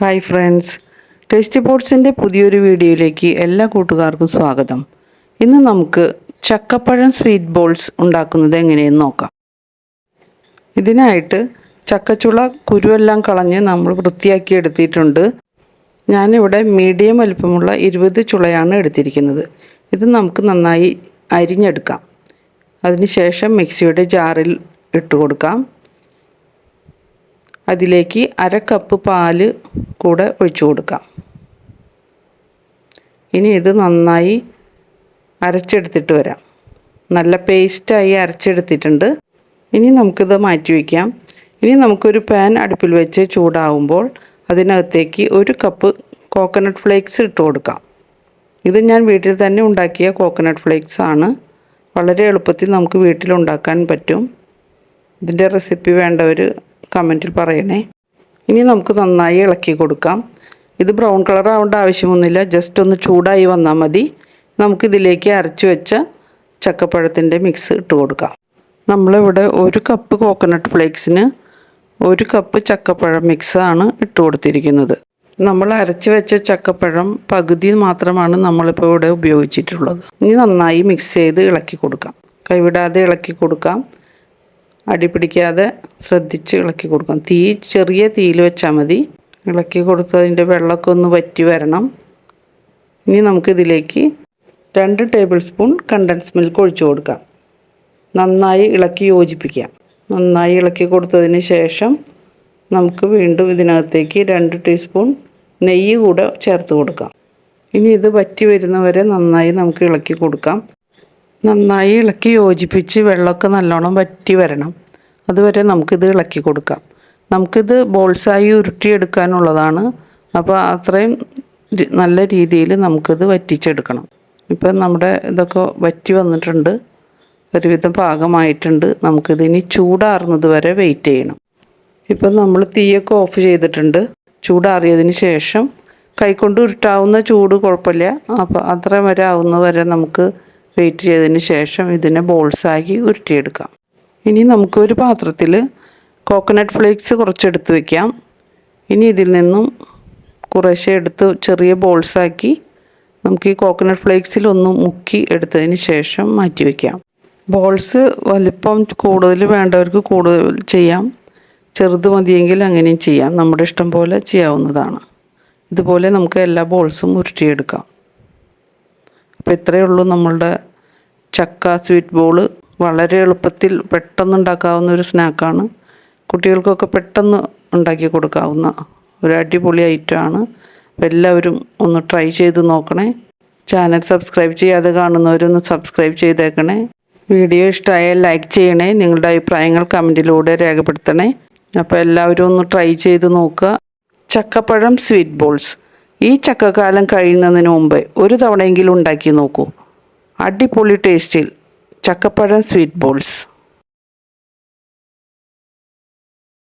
Hi friends tasty പോട്ട്സിന്റെ പുതിയൊരു വീഡിയോയിലേക്ക് എല്ലാ കൂട്ടുകാർക്കും സ്വാഗതം. ഇന്ന് നമുക്ക് ചക്കപ്പഴം സ്വീറ്റ് ബോൾസ് ഉണ്ടാക്കുന്നത് എങ്ങനെയെന്ന് നോക്കാം. ഇതിനായിട്ട് ചക്കച്ചുള കുരുവെല്ലാം കളഞ്ഞ് നമ്മൾ വൃത്തിയാക്കി എടുത്തിട്ടുണ്ട്. ഞാനിവിടെ മീഡിയം വലുപ്പമുള്ള ഇരുപത് ചുളയാണ് എടുത്തിരിക്കുന്നത്. ഇത് നമുക്ക് നന്നായി അരിഞ്ഞെടുക്കാം. അതിനുശേഷം മിക്സിയുടെ ജാറിൽ ഇട്ട് കൊടുക്കാം. അതിലേക്ക് അര കപ്പ് പാൽ കൂടെ ഒഴിച്ചു കൊടുക്കാം. ഇനി ഇത് നന്നായി അരച്ചെടുത്തിട്ട് വരാം. നല്ല പേസ്റ്റായി അരച്ചെടുത്തിട്ടുണ്ട്. ഇനി നമുക്കിത് മാറ്റി വയ്ക്കാം. ഇനി നമുക്കൊരു പാൻ അടുപ്പിൽ വെച്ച് ചൂടാവുമ്പോൾ അതിനകത്തേക്ക് ഒരു കപ്പ് കോക്കനട്ട് ഫ്ലേക്സ് ഇട്ട് കൊടുക്കാം. ഇത് ഞാൻ വീട്ടിൽ തന്നെ ഉണ്ടാക്കിയ കോക്കനട്ട് ഫ്ലേക്സ് ആണ്. വളരെ എളുപ്പത്തിൽ നമുക്ക് വീട്ടിൽ ഉണ്ടാക്കാൻ പറ്റും. ഇതിന്റെ റെസിപ്പി വേണ്ടവർ കമന്റിൽ പറയണേ. ഇനി നമുക്ക് നന്നായി ഇളക്കി കൊടുക്കാം. ഇത് ബ്രൗൺ കളർ ആവേണ്ട ആവശ്യമൊന്നുമില്ല. ജസ്റ്റ് ഒന്ന് ചൂടായി വന്നാൽ മതി. നമുക്കിതിലേക്ക് അരച്ച് വെച്ച ചക്കപ്പഴത്തിന്റെ മിക്സ് ഇട്ട് കൊടുക്കാം. നമ്മളിവിടെ ഒരു കപ്പ് കോക്കനട്ട് ഫ്ലേക്സിന് ഒരു കപ്പ് ചക്കപ്പഴം മിക്സാണ് ഇട്ട് കൊടുത്തിരിക്കുന്നത്. നമ്മൾ അരച്ച് വെച്ച ചക്കപ്പഴം പകുതി മാത്രമാണ് നമ്മളിപ്പോൾ ഇവിടെ ഉപയോഗിച്ചിട്ടുള്ളത്. ഇനി നന്നായി മിക്സ് ചെയ്ത് ഇളക്കി കൊടുക്കാം. കൈവിടാതെ ഇളക്കി കൊടുക്കാം. അടി പിടിക്കാതെ ശ്രദ്ധിച്ച് ഇളക്കി കൊടുക്കണം. തീ ചെറിയ തീയിൽ വെച്ചാൽ മതി. ഇളക്കി കൊടുത്തതിന്റെ വെള്ളമൊക്കെ ഒന്ന് വറ്റി വരണം. ഇനി നമുക്കിതിലേക്ക് രണ്ട് ടേബിൾ സ്പൂൺ കണ്ടൻസ് മിൽക്ക് ഒഴിച്ചു കൊടുക്കാം. നന്നായി ഇളക്കി യോജിപ്പിക്കാം നന്നായി ഇളക്കി കൊടുത്തതിന് ശേഷം നമുക്ക് വീണ്ടും ഇതിനകത്തേക്ക് രണ്ട് ടീസ്പൂൺ നെയ്യ് കൂടെ ചേർത്ത് കൊടുക്കാം. ഇനി ഇത് വറ്റി വരുന്നവരെ നന്നായി നമുക്ക് ഇളക്കി കൊടുക്കാം. നന്നായി ഇളക്കി യോജിപ്പിച്ച് വെള്ളമൊക്കെ നല്ലോണം വറ്റി വരണം. അതുവരെ നമുക്കിത് ഇളക്കി കൊടുക്കാം. നമുക്കിത് ബോൾസായി ഉരുട്ടിയെടുക്കാനുള്ളതാണ്. അപ്പോൾ അത്രയും നല്ല രീതിയിൽ നമുക്കിത് വറ്റിച്ചെടുക്കണം. ഇപ്പം നമ്മുടെ ഇതൊക്കെ വറ്റി വന്നിട്ടുണ്ട്. ഒരുവിധം പാകമായിട്ടുണ്ട്. നമുക്കിതിനി ചൂടാറുന്നത് വരെ വെയിറ്റ് ചെയ്യണം. ഇപ്പം നമ്മൾ തീയൊക്കെ ഓഫ് ചെയ്തിട്ടുണ്ട്. ചൂടാറിയതിന് ശേഷം കൈകൊണ്ട് ഉരുട്ടാവുന്ന ചൂട് കുഴപ്പമില്ല. അപ്പോൾ അത്ര വരെ ആവുന്ന വരെ നമുക്ക് വെയിറ്റ് ചെയ്തതിന് ശേഷം ഇതിനെ ബോൾസാക്കി ഉരുട്ടിയെടുക്കാം. ഇനി നമുക്കൊരു പാത്രത്തിൽ കോക്കനട്ട് ഫ്ലേക്സ് കുറച്ചെടുത്ത് വയ്ക്കാം ഇനി ഇതിൽ നിന്നും കുറേശ്ശെ എടുത്ത് ചെറിയ ബോൾസാക്കി നമുക്ക് ഈ കോക്കനട്ട് ഫ്ലേക്സിൽ ഒന്ന് മുക്കി എടുത്തതിന് ശേഷം മാറ്റി വയ്ക്കാം ബോൾസ് വലിപ്പം കൂടുതൽ വേണ്ടവർക്ക് കൂടുതൽ ചെയ്യാം. ചെറുത് മതിയെങ്കിൽ അങ്ങനെയും ചെയ്യാം. നമ്മുടെ ഇഷ്ടം പോലെ ചെയ്യാവുന്നതാണ്. ഇതുപോലെ നമുക്ക് എല്ലാ ബോൾസും ഉരുട്ടിയെടുക്കാം. അപ്പോൾ ഇത്രയേ ഉള്ളൂ നമ്മളുടെ ചക്ക സ്വീറ്റ് ബോൾ വളരെ എളുപ്പത്തിൽ പെട്ടെന്ന് ഉണ്ടാക്കാവുന്ന ഒരു സ്നാക്കാണ് കുട്ടികൾക്കൊക്കെ പെട്ടെന്ന് ഉണ്ടാക്കി കൊടുക്കാവുന്ന ഒരു അടിപൊളി ഐറ്റമാണ് അപ്പോൾ എല്ലാവരും ഒന്ന് ട്രൈ ചെയ്ത് നോക്കണേ. ചാനൽ സബ്സ്ക്രൈബ് ചെയ്യാതെ കാണുന്നവരൊന്ന് സബ്സ്ക്രൈബ് ചെയ്തേക്കണേ. വീഡിയോ ഇഷ്ടമായാൽ ലൈക്ക് ചെയ്യണേ. നിങ്ങളുടെ അഭിപ്രായങ്ങൾ കമന്റിലൂടെ രേഖപ്പെടുത്തണേ. അപ്പോൾ എല്ലാവരും ഒന്ന് ട്രൈ ചെയ്ത് നോക്കുക. ചക്കപ്പഴം സ്വീറ്റ് ബോൾസ് ഈ ചക്കക്കാലം കഴിയുന്നതിന് മുമ്പ് ഒരു തവണയെങ്കിലും ഉണ്ടാക്കി നോക്കൂ. അടിപൊളി ടേസ്റ്റിൽ ചക്കപ്പഴം സ്വീറ്റ് ബോൾസ്